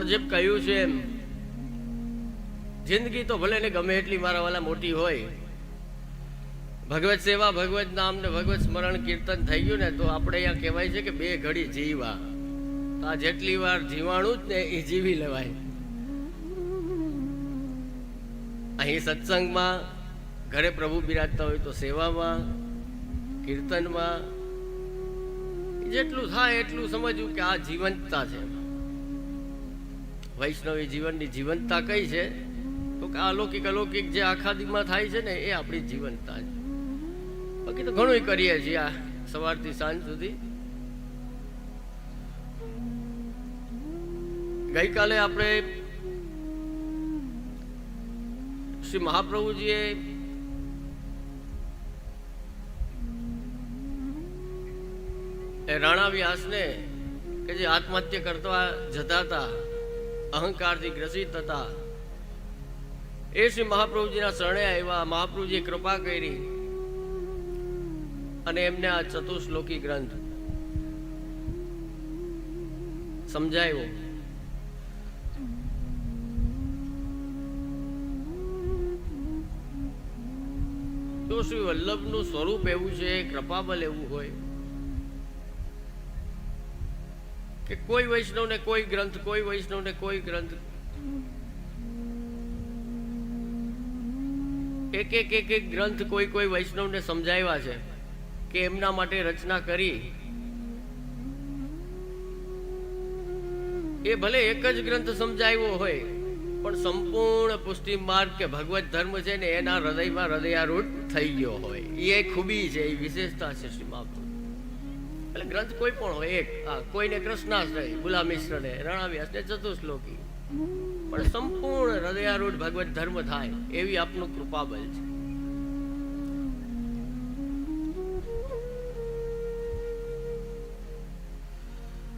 પણ જેમ કહ્યું છે એમ, જિંદગી તો ભલે ને ગમે એટલી મારા વાલા મોટી હોય, ભગવત સેવા, ભગવત નામ ને ભગવત સ્મરણ, કીર્તન થઈ ગયું ને તો આપણે અહીંયા કહેવાય છે કે બે ઘડી જીવા આ જેટલી વાર જીવાણું જ ને એ જીવી લેવાય. અહીં સત્સંગમાં ઘરે પ્રભુ બિરાજતા હોય તો સેવામાં, કીર્તનમાં, જેટલું થાય એટલું સમજવું કે આ જીવંતતા છે. વૈષ્ણવી જીવનની જીવંતતા કઈ છે? તો કે અલૌકિક અલૌકિક જે આખા દિનમાં થાય છે ને, એ આપણી જીવંતતા છે. બાકી તો ઘણું કરીએ છીએ આ સવારથી સાંજ સુધી. ગઈકાલે આપણે શ્રી મહાપ્રભુજીએ રાણા વ્યાસને કે જે આત્મહત્યા કરતા જતા હતા અહંકારથી ગ્રસિત હતા. એ શ્રી મહાપ્રભુજીના શરણે આવ્યા, મહાપ્રભુજીએ કૃપા કરી અને એમને આ ચતુશ્લોકી ગ્રંથ સમજાયો તો શ્રી વલ્લભનું સ્વરૂપ એવું છે કૃપાબલ એવું હોય. કે કોઈ વૈષ્ણવને કોઈ ગ્રંથ, કોઈ વૈષ્ણવને કોઈ ગ્રંથ. એક એક એક એક ગ્રંથ કોઈ કોઈ વૈષ્ણવને સમજાવ્યા છે કે એમના માટે રચના કરી. એ ભલે એક જ ગ્રંથ સમજાવ્યો હોય, પણ સંપૂર્ણ પુષ્ટિ માર્ગ કે ભગવત ધર્મ છે ને એના હૃદયમાં હૃદયારૂઢ થઈ ગયો હોય. એ ખૂબી છે, એ વિશેષતા છે શ્રી મહાપ્રભુ. એટલે ગ્રંથ કોઈ પણ હોય, એક કોઈને કૃષ્ણાશ્રય ગુલામ મિશ્રને રણાવ્યાસને ચતુશ્લોકી. પણ સંપૂર્ણ હૃદયારૂઢ ભગવત ધર્મ થાય, એવી આપનું કૃપાબલ છે.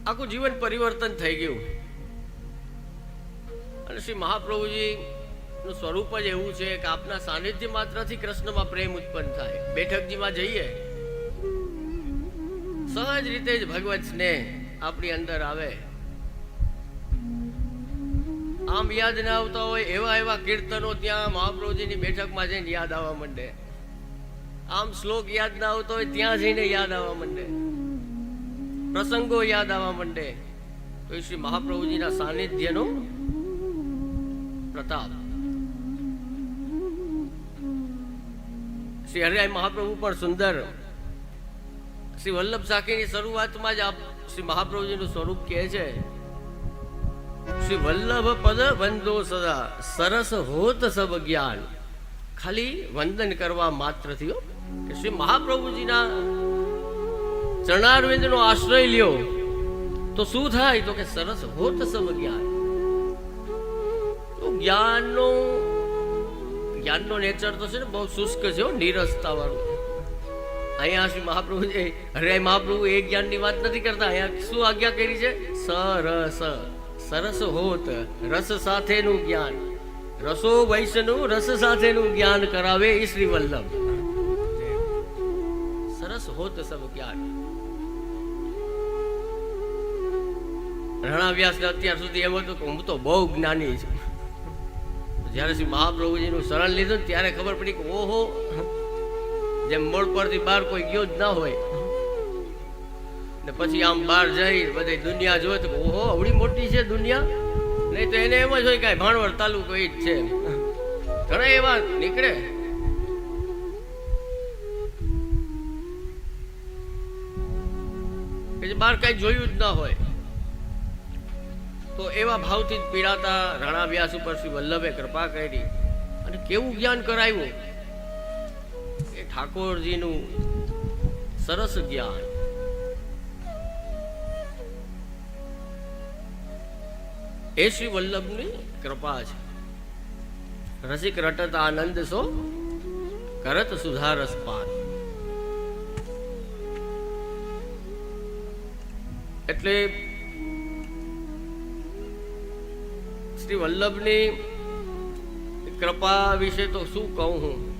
આખું જીવન પરિવર્તન થઈ ગયું. અને શ્રી મહાપ્રભુજી નું સ્વરૂપ જ એવું છે કે આપના સાનિધ્ય માત્રથી કૃષ્ણમાં પ્રેમ ઉત્પન્ન થાય. બેઠકજીમાં જઈએ સહજ રીતે જ ભગવત સ્નેહ આપણી અંદર આવે. આમ યાદ ના આવતા હોય એવા એવા કીર્તનો ત્યાં મહાપ્રભુજીની બેઠકમાં જઈને યાદ આવવા માંડે. આમ શ્લોક યાદ ના આવતો હોય ત્યાં જઈને યાદ આવવા માંડે. પ્રસંગો યાદ આવવા માંડે. તો શ્રી મહાપ્રભુજીના સાનિધ્યનો પ્રતાપ. શ્રી હરિરાય મહાપ્રભુ પણ સુંદર શ્રી વલ્લભ સાખીની શરૂઆતમાં જ આપ શ્રી મહાપ્રભુજીનું સ્વરૂપ કહે છે, શ્રી વલ્લભ પદ વંદો સદા, સરસ હોત સબ જ્ઞાન. ખાલી વંદન કરવા માત્રથી હો કે શ્રી મહાપ્રભુજીના ચરણારવિંદનો આશ્રય લ્યો. તો શું થાય? તો કે સરસ હોત સબ જ્ઞાન. તો જ્ઞાનનો જ્ઞાનનો નેચર તો છે ને બહુ શુષ્ક છે નીરસતા વાળું. અહીંયા શ્રી મહાપ્રભુ અરે હરે મહાપ્રભુ, એ જ્ઞાનની વાત નથી કરતા. અહીંયા શું આજ્ઞા કરી છે? સરસ સરસ હોત. રસ સાથેનું જ્ઞાન. રસો વૈશ્યનું રસ સાથેનું જ્ઞાન કરાવે એ શ્રી વલ્લભ. સરસ હોત સબ જ્ઞાન. રણા વ્યાસને અત્યાર સુધી એમ હતું કે હું તો બહુ જ્ઞાની છું. જ્યારે શ્રી મહાપ્રભુજીનું શરણ લીધું ત્યારે ખબર પડી કે ઓહો જેમ મોડ પરથી બહાર કોઈ ગયો જ ના હોય. ને પછી આમ બહાર જઈ બધી દુનિયા જોવે તો ઓહો અવડી મોટી છે દુનિયા. નહીં તો એને એમ જ હોય કાંઈ ભાણવડ તાલુકો એ જ છે ઘણા એવા નીકળે. પછી બહાર કાંઈ જોયું જ ના હોય. તો એવા ભાવથી જ પીડાતા રાણા વ્યાસ ઉપર શ્રી વલ્લભે કૃપા કરી અને કેવું જ્ઞાન કરાવ્યું? ઠાકોરજીનું સરસ જ્ઞાન. એ શ્રી વલ્લભની કૃપા છે. રસિક રટત આનંદ સો, કરત સુધારસ પાન એટલે શ્રી વલ્લભની કૃપા વિશે તો શું કહું હું?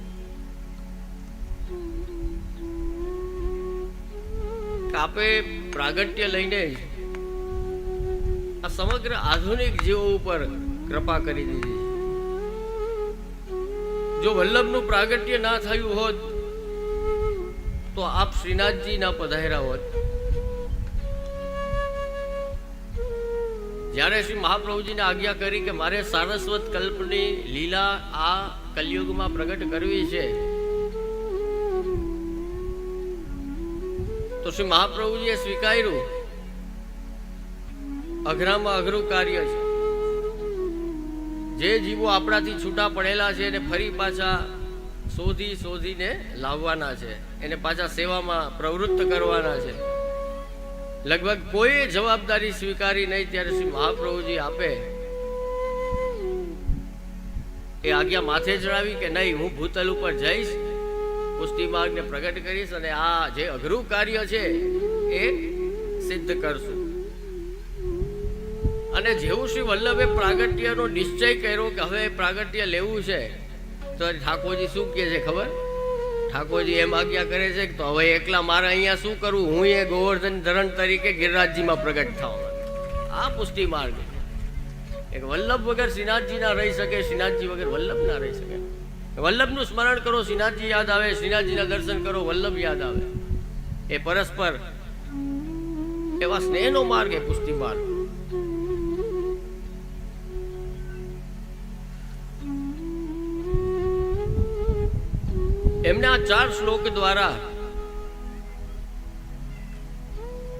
આપે પ્રાગટ્ય લઈને આ સમગ્ર આધુનિક જીવો ઉપર કૃપા કરી દીધી જો વલ્લભનું પ્રાગટ્ય ના થયું હોત, તો આપ શ્રીનાથજી ના પધાર્યા હોત. જ્યારે શ્રી મહાપ્રભુજીને આજ્ઞા કરી કે મારે સારસ્વત કલ્પની લીલા આ કલયુગમાં પ્રગટ કરવી છે તો શ્રી મહાપ્રભુજીએ સ્વીકાર્યું, અઘરામાં અઘરું કાર્ય છે. જે જીવો આપણાથી છૂટા પડેલા છે એને ફરી પાછા શોધી શોધીને લાવવાના છે, એને પાછા સેવામાં પ્રવૃત્ત કરવાના છે. લગભગ કોઈ જવાબદારી સ્વીકારી નહીં ત્યારે શ્રી મહાપ્રભુજી આપે, એ આજ્ઞા માથે ચડાવી કે નહીં, હું ભૂતલ ઉપર જઈશ પુષ્ટિ માર્ગને પ્રગટ કરીશ અને આ જે અઘરું કાર્ય છે એ સિદ્ધ કરશું. અને જેવું શ્રી વલ્લભે પ્રાગટ્યનો નિશ્ચય કર્યો કે હવે પ્રાગટ્ય લેવું છે, તો ઠાકોરજી શું કહે છે ખબર? ઠાકોરજી એમ આજ્ઞા કરે છે કે તો હવે એકલા મારે અહીંયા શું કરવું હું એ ગોવર્ધન ધરણ તરીકે ગિરિરાજજીમાં પ્રગટ થવા. આ પુષ્ટિ માર્ગ એક વલ્લભ વગર શ્રીનાથજી ના રહી શકે, શ્રીનાથજી વગર વલ્લભ ના રહી શકે. વલ્લભનું સ્મરણ કરો, શ્રીનાથજી યાદ આવે, શ્રીનાથજીના દર્શન કરો, વલ્લભ યાદ આવે. એ પરસ્પર એવા સ્નેહનો માર્ગ એ પુષ્ટિ માર્ગ એમના આ ચાર શ્લોક દ્વારા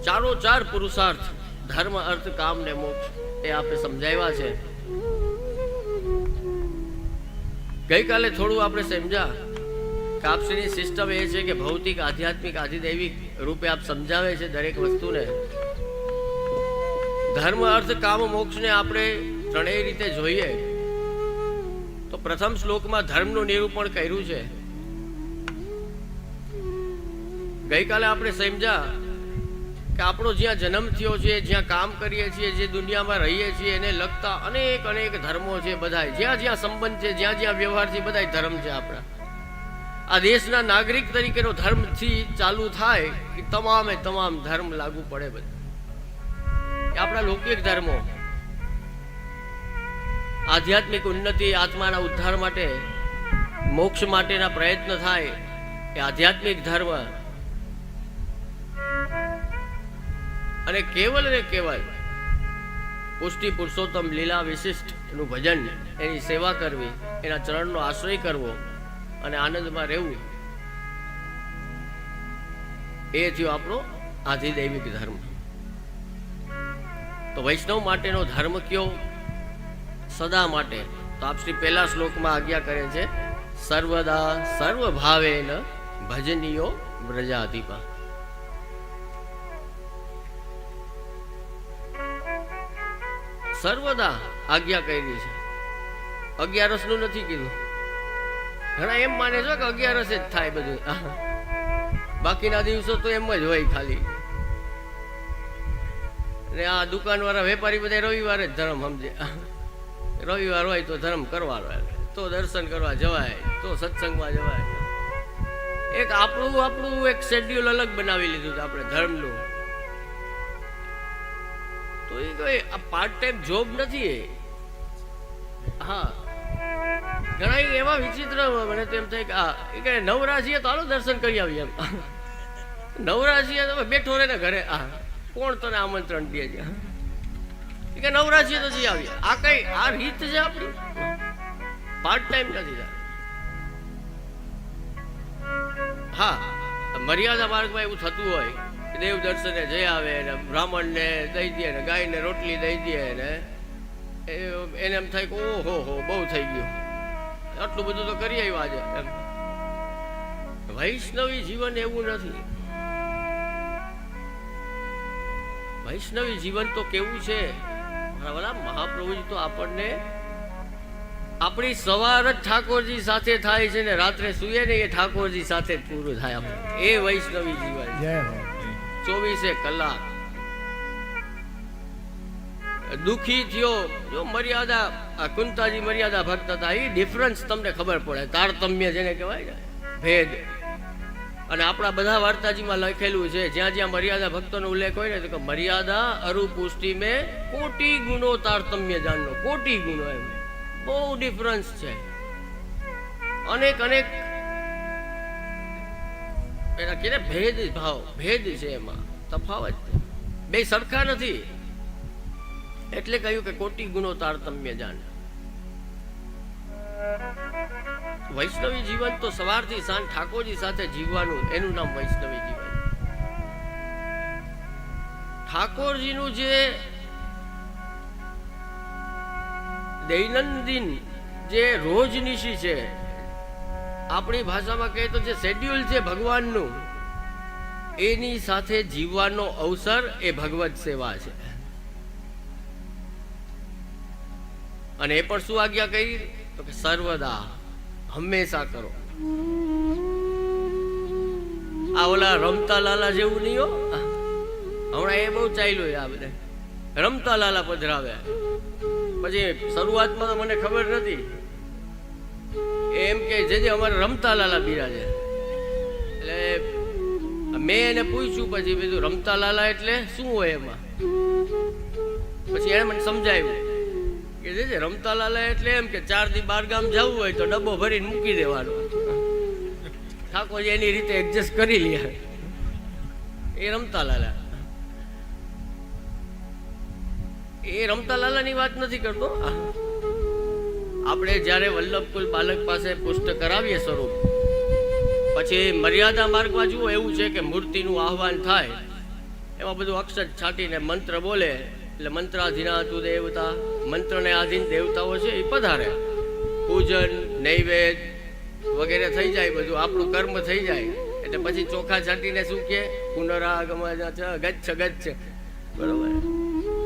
ચારો ચાર પુરુષાર્થ, ધર્મ, અર્થ, કામ ને મોક્ષ એ આપણે સમજાવ્યા છે. ગઈકાલે થોડું આપણે સમજ્યા કાપસીની સિસ્ટમ એ છે કે ભૌતિક, આધ્યાત્મિક, આધિદૈવિક રૂપે આપ સમજાવે છે દરેક વસ્તુને. ધર્મ, અર્થ, કામ, મોક્ષને આપણે ત્રણેય રીતે જોઈએ. તો પ્રથમ શ્લોકમાં ધર્મનું નિરૂપણ કર્યું છે. ગઈકાલે આપણે સમજ્યા કે આપણો જ્યાં જન્મ થયો છે, જ્યાં કામ કરીએ છીએ, જે દુનિયામાં રહીએ છીએ, એને લગતા અનેક અનેક ધર્મો છે બધા જ્યાં જ્યાં સંબંધ છે, જ્યાં જ્યાં વ્યવહાર છે બધા ધર્મ છે આપણા. આ દેશના નાગરિક તરીકેનો ધર્મથી ચાલુ થાય એ તમામે તમામ ધર્મ લાગુ પડે બધા. આપણા લૌકિક ધર્મો, આધ્યાત્મિક ઉન્નતિ, આત્માના ઉદ્ધાર માટે, મોક્ષ માટેના પ્રયત્ન થાય, એ આધ્યાત્મિક ધર્મ અને કેવલ ને કેવલ પુષ્ટિ પુરુષોત્તમ લીલા વિશિષ્ટ એનું ભજન, એની સેવા કરવી, એના ચરણનો આશ્રય કરવો અને આનંદમાં રહેવું, એ થયો આપણો આધિદૈવિક ધર્મ. તો વૈષ્ણવ માટેનો ધર્મ કયો? સદા માટે. તો આપ શ્રી પહેલા શ્લોકમાં આજ્ઞા કરે છે, સર્વદા સર્વ ભાવેન ભજનીયો વ્રજાધિપા. સર્વદા આજ્ઞા કરી છે. અગિયારસનું નથી કીધું. ઘણા એમ માને છે કે અગિયારસ જ થાય બધું. બાકીના દિવસો તો એમ જ હોય ખાલી. ને આ દુકાનવાળા વેપારી બધા રવિવારે જ ધર્મ સમજે. રવિવાર હોય તો ધર્મ કરવાનો તો દર્શન કરવા જવાય, તો સત્સંગમાં જવાય. એક આપણું આપણું એક શેડ્યુલ અલગ બનાવી લીધું છે આપણે ધર્મનું. એ કોઈ આ પાર્ટ ટાઈમ જોબ નથી એ. હા. ઘણા એવા વિચિત્ર મને તેમ થાય કે આ એ કહે નવરા તો હાલો દર્શન કરી આવીએ એમ. નવરા છીએ તો બેઠો રહે ને ઘરે. આ કોણ તને આમંત્રણ દે છે? એ કે નવરા છીએ તો જઈ આવીએ. આ કઈ, આ રીત છે આપણી? પાર્ટ ટાઈમ નથી. હા મર્યાદા માર્ગમાં એવું થતું હોય દેવ દર્શને જઈ આવે ને બ્રાહ્મણને દઈ દે ને ગાયને રોટલી દઈ દે ને એને એમ થાય કે ઓહો હો, બહુ થઈ ગયું. આટલું બધું તો કરી આવ્યું આજે એમ. વૈષ્ણવી જીવન એવું નથી. વૈષ્ણવી જીવન તો કેવું છે? મારા મહાપ્રભુજી તો આપણને આપણી સવાર જ ઠાકોરજી સાથે થાય છે ને રાત્રે સૂઈએ ને એ ઠાકોરજી સાથે જ પૂરું થાય એ વૈષ્ણવી જીવન જય ચોવીસે કલાક. દુખી થયો, જો મર્યાદા, આ કુંતાજી મર્યાદા ભક્ત હતા એ ડિફરન્સ તમને ખબર પડે. તારતમ્ય જેને કહેવાય ને, ભેદ. અને આપણા બધા વાર્તાજીમાં લખેલું છે, જ્યાં જ્યાં મર્યાદા ભક્તોનો ઉલ્લેખ હોય ને, તો કે મર્યાદા અરુ પુષ્ટિ મેં કોટી ગુણો તારતમ્ય જાણનો. કોટી ગુણો એમ. બહુ ડિફરન્સ છે. અનેક અનેક એના કે ભેદ ભાવ, ભેદ છે એમાં. તફાવત બે સરખા નથી. એટલે કહ્યું કે કોટી ગુણો તારતમ્ય જાણ. વૈષ્ણવી જીવન તો સવારથી સાંજ ઠાકોરજી સાથે જીવવાનું, એનું નામ વૈષ્ણવી જીવન. ઠાકોરજીનું જે દૈનંદિન જે રોજનીશી છે આપણી ભાષામાં કહીએ તો જે શેડ્યુલ છે ભગવાનનું, એની સાથે જીવવાનો અવસર એ ભગવત સેવા છે. અને એ પણ શું આજ્ઞા કહી તો કે સર્વદા હંમેશા કરો. આ ઓલા રમતા લાલા જેવું નહીં હો? હમણાં એ બહુ ચાલ્યું આ બધે. રમતા લાલા પધરાવ્યા. પછી શરૂઆતમાં તો મને ખબર નથી એમ કે જે જે અમારે રમતા લાલા બિરાજે એટલે મેં એને પૂછ્યું, પછી બીજું રમતા લાલા એટલે શું હોય એમાં? પછી એણે મને સમજાવ્યું કે જે જે રમતા લાલા એટલે એમ કે ચારથી બાર ગામ જવું હોય તો ડબ્બો ભરીને મૂકી દેવાનો. ઠાકોરજી એની રીતે એડજસ્ટ કરી લે. એ રમતા લાલા એ રમતા લાલાની વાત નથી કરતો. આપણે જ્યારે વલ્લભકુલ બાલક પાસે પુષ્ટ કરાવીએ સ્વરૂપ, પછી મર્યાદા માર્ગમાં જુઓ, એવું છે કે મૂર્તિનું આહવાન થાય, એમાં બધું અક્ષર છાંટીને મંત્ર બોલે, એટલે મંત્રાધીના તું દેવતા, મંત્રને આધીન દેવતાઓ છે એ પધારે પૂજન, નૈવેદ વગેરે થઈ જાય બધું, આપણું કર્મ થઈ જાય, એટલે પછી ચોખા છાંટીને શું કે? પુનરાગમ ગચ્છ ગચ્છ. બરોબર?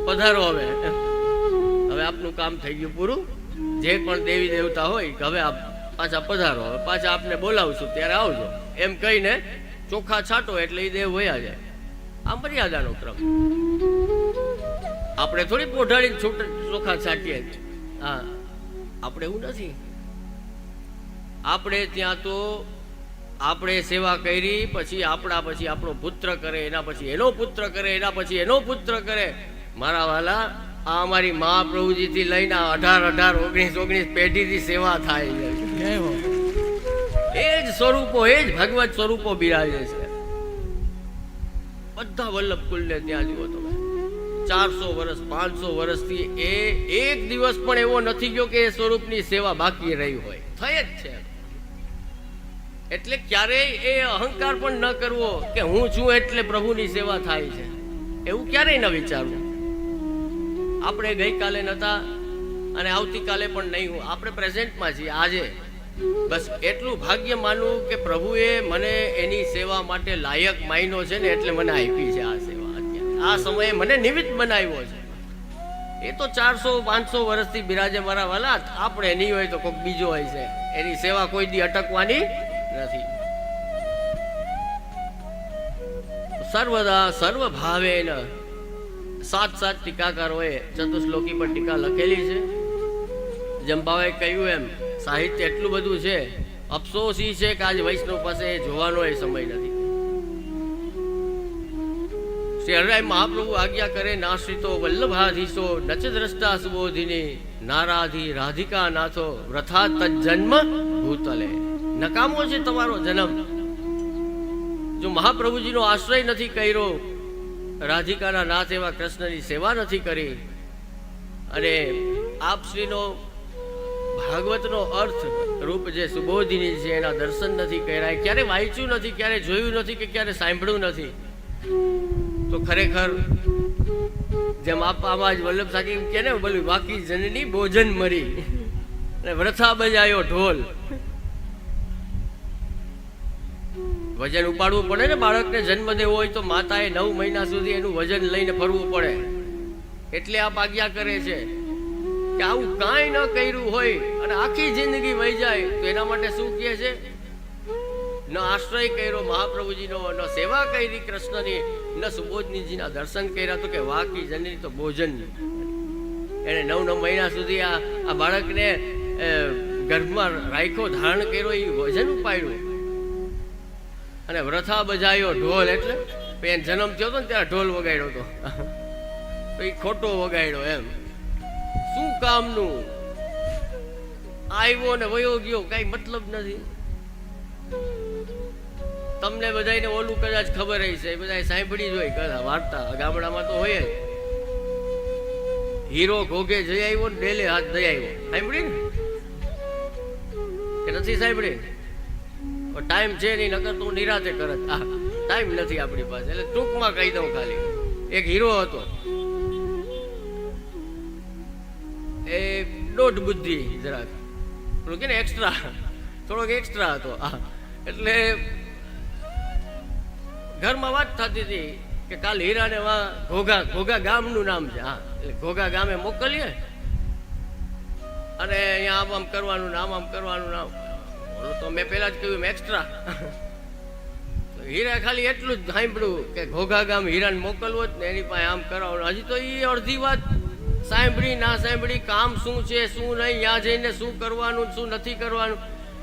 પધારો હવે. હવે આપનું કામ થઈ ગયું પૂરું. જે પણ દેવી દેવતા હોય કે હવે આપ પાછા પધારો, હવે પાછા આપને બોલાવશું, ત્યારે આવજો. એમ કહીને ચોખા છાંટો એટલે એ દેવ વયા જાય. આ મર્યાદાનો ક્રમ. આપણે થોડી પોઢાડીને છૂટ ચોખા છાંટીએ. હા. આપણે એવું નથી. આપણે ત્યાં તો આપણે સેવા કરી, પછી આપણા પછી આપણો પુત્ર કરે, એના પછી એનો પુત્ર કરે, એના પછી એનો પુત્ર કરે. મારા વાલા આ અમારી મહાપ્રભુજીથી લઈને અઢાર અઢાર ઓગણીસ ઓગણીસ પેઢીથી સેવા થાય છે. એ જ સ્વરૂપો, એ જ ભગવત સ્વરૂપો બિરાજે છે. બધા વલ્લભ કુલને ત્યાં જુઓ તમે. ચારસો વર્ષ, પાંચસો વર્ષથી એ એક દિવસ પણ એવો નથી ગયો કે એ સ્વરૂપની સેવા બાકી રહી હોય. થઈ જ છે. એટલે ક્યારેય એ અહંકાર પણ ન કરવો કે હું છું એટલે પ્રભુની સેવા થાય છે. એવું ક્યારેય ન વિચારવું. આપણે ગઈકાલે નતા અને આવતીકાલે પણ નહીં હું. આપણે પ્રેઝન્ટમાં છીએ આજે. બસ એટલું ભાગ્ય માનવું કે પ્રભુએ મને એની સેવા માટે લાયક માયનો છે ને એટલે મને આપી છે આ સેવા આ સમયે મને નિમિત્ત બનાવ્યો છે. એ તો ચારસો, પાંચસો વર્ષથી બિરાજે મારા વાલા. આપણે નહીં હોય તો કોઈક બીજો હોય છે. એની સેવા કોઈ દી અટકવાની નથી. સર્વદા સર્વ ભાવેન સાત સાત ટીકાકારોએ ચતુશ્લોકી પર ટીકા લખેલી છે. જંબાવે કહ્યું એમ, સાહિત્ય એટલું બધું છે, અફસોસ છે કે આજ વૈષ્ણવ પાસે જોવાનો એ સમય નથી. શ્રી હરરાય મહાપ્રભુ આજ્ઞા કરે, નાશ્રિતો વલ્લભાધીશો નચ દ્રષ્ટા સુબોધિની નારાધી રાધિકા નાથો વ્રથા તજન્મ ભૂતલે. નકામો છે તમારો જન્મ. જો મહાપ્રભુજીનો આશ્રય નથી કર્યો રાધિકાના નાથ એવા કૃષ્ણની સેવા નથી કરી. અને આપશ્રીનો ભાગવતનો અર્થ રૂપ જે સુબોધિની છે, એના દર્શન નથી કર્યા. ક્યારે વાંચ્યું નથી, ક્યારે જોયું નથી કે ક્યારે સાંભળ્યું નથી. તો ખરેખર જેમ આપવામાં જ વલ્લભ સાકી કે ને બોલ્યું બાકી જનની ભોજન મરી. અને વ્રથા બજાયો ઢોલ. વજન ઉપાડવું પડે ને બાળકને જન્મ દેવો હોય તો માતાએ નવ મહિના સુધી એનું વજન લઈને ફરવું પડે. એટલે આ આજ્ઞા કરે છે કે આવું કાંઈ ન કર્યું હોય અને આખી જિંદગી વહી જાય, તો એના માટે શું કહે છે? ન આશ્રય કર્યો મહાપ્રભુજીનો, ન સેવા કરી કૃષ્ણની, ન સુબોધનીજીના દર્શન કર્યા તો કે વાકી જનની તો ભોજન એને નવ નવ મહિના સુધી આ આ બાળકને ગર્ભમાં રાખ્યો, ધારણ કર્યો, એ વજન ઉપાડ્યું. અને વ્રથા બજાયો ઢોલ એટલે? એને જન્મ થયો હતો ને ત્યારે ઢોલ વગાડ્યો હતો. એ ખોટો વગાડ્યો એમ. શું કામનું? આવ્યો ને વયો ગયો, કઈ મતલબ નથી. તમને બધાને ઓલું કદાચ ખબર છે બધા સાંભળી હોય કદાચ વાર્તા. ગામડામાં તો હોય જ. હીરો ઘોઘે જઈ આવ્યો ને ડેલે હાથ જઈ આવ્યો. સાંભળી ને? કે નથી સાંભળી ટાઈમ છે નહીં, નકર તો નિરાતે કરત આ ટાઈમ નથી આપણી પાસે. એટલે ટૂંકમાં કહી દઉં ખાલી. એક હીરો હતો. એ દોઢ બુદ્ધિ જરાક. થોડું કે ને એક્સ્ટ્રા થોડોક એક્સ્ટ્રા હતો. આ, એટલે ઘરમાં વાત થતી હતી કે કાલ હીરાને વા ઘોઘા ઘોઘા ગામનું નામ છે. હા, એટલે ઘોઘા ગામે મોકલીએ. અને અહીંયા આમ આમ કરવાનું ને આમ આમ કરવાનું નામ તો મેં પહેલા જ કહ્યું એક્સ્ટ્રા હીરા ખાલી એટલું જ સાંભળ્યું કે ઘોઘા ગામ હીરાને મોકલવો જ ને એની પાસે આમ કરાવવાનું હજી તો એ અડધી વાત સાંભળી, ના સાંભળી, કામ શું છે, શું નહીં ત્યાં જઈને શું કરવાનું, શું નથી કરવાનું.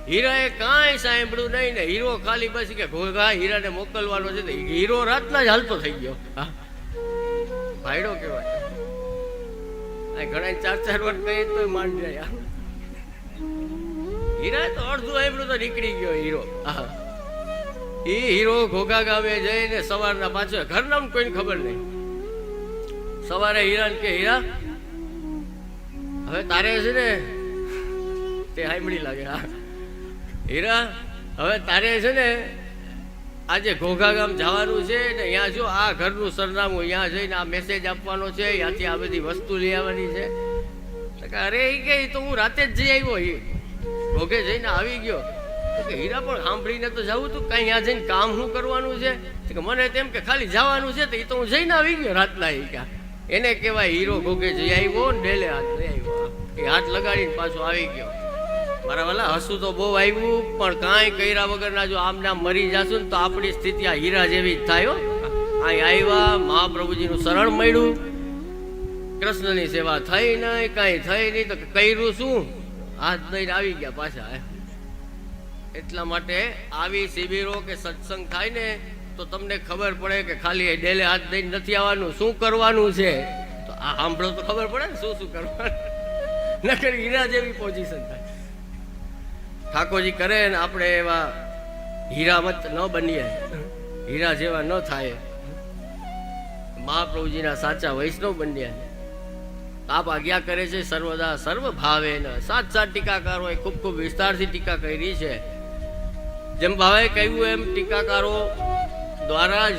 હીરાએ કાંઈ સાંભળ્યું નહીં ને હીરો ખાલી બસ કે ઘોઘા હીરાને મોકલવાનો છે હીરો રાતના જ હાલતો થઈ ગયો. ભાઈડો કહેવાય. ઘણા ચાર ચાર વર્ષ કહીએ તો માંડ જાય. હીરા તો અડધું સાંભળ્યું તો નીકળી ગયો હીરો. એ હીરો ઘોઘા ગામે જઈને સવારના પાછળ ઘરના કોઈને ખબર નહીં. સવારે હીરાને કે, હીરા, હવે તારે છે ને તે હાઈમડી લાગે. હા હીરા, હવે તારે છે ને આજે ઘોઘા ગામ જવાનું છે ને અહીંયા જો આ ઘરનું સરનામું અહીંયા જઈને આ મેસેજ આપવાનો છે ત્યાંથી આ બધી વસ્તુ લઈ આવવાની છે. અરે એ કે તો હું રાતે જ જઈ આવ્યો ઘોઘે જઈને આવી ગયો. કે હીરા પણ સાંભળીને તો જવું તું, કઈ અહીંયા જઈને કામ શું કરવાનું છે? કે મને તેમ કે ખાલી જવાનું છે તો એ તો હું જઈને આવી ગયો રાતના એ એને કહેવાય હીરો ભોગે જઈ આવ્યો ને ડેલે હાથ લઈ આવ્યો. એ હાથ લગાડીને પાછો આવી ગયો. મારા વાલા, હસું તો બહુ આવ્યું, પણ કાંઈ કર્યા વગરના જો આમ નામ મરી જાશું ને તો આપણી સ્થિતિ આ હીરા જેવી જ થાય અહીં આવ્યા, મહાપ્રભુજીનું શરણ મળ્યું. કૃષ્ણની સેવા થઈ નહીં, કાંઈ થઈ નહીં, તો કર્યું શું? હાથ દઈને આવી ગયા પાછા એટલા માટે આવી શિબિરો કે સત્સંગ થાય ને, તો તમને ખબર પડે કે ખાલી ડેલે હાથ દઈને નથી આવવાનું. શું કરવાનું છે? તો આ સાંભળો તો ખબર પડે ને શું શું કરવાનું. નકર હીરા જેવી પોઝિશન થાય. ઠાકોરજી કરે ને આપણે એવા હીરામત ન બનીએ. હીરા જેવા ન થાય. મહાપ્રભુજીના સાચા વૈષ્ણવ બન્યા. આપ આજ્ઞા કરે છે સર્વદા સર્વ ભાવે સાત સાત ટીકાકારોએ ખૂબ ખૂબ વિસ્તારથી ટીકા કરી છે. જેમ ભાવે કહ્યું એમ ટીકાકારો દ્વારા જ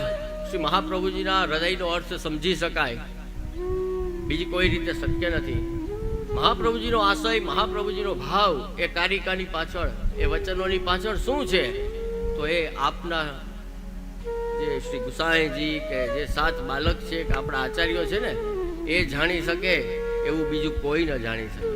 શ્રી મહાપ્રભુજીના હૃદયનો અર્થ સમજી શકાય. બીજી કોઈ રીતે શક્ય નથી. મહાપ્રભુજીનો આશય, મહાપ્રભુજીનો ભાવ એ કારિકાની પાછળ, એ વચનોની પાછળ શું છે? તો એ આપના જે શ્રી ગુસાઈજી કે જે સાત બાલક છે, કે આપણા આચાર્યો છે ને એ જાણી શકે એવું બીજું કોઈ ન જાણી શકે.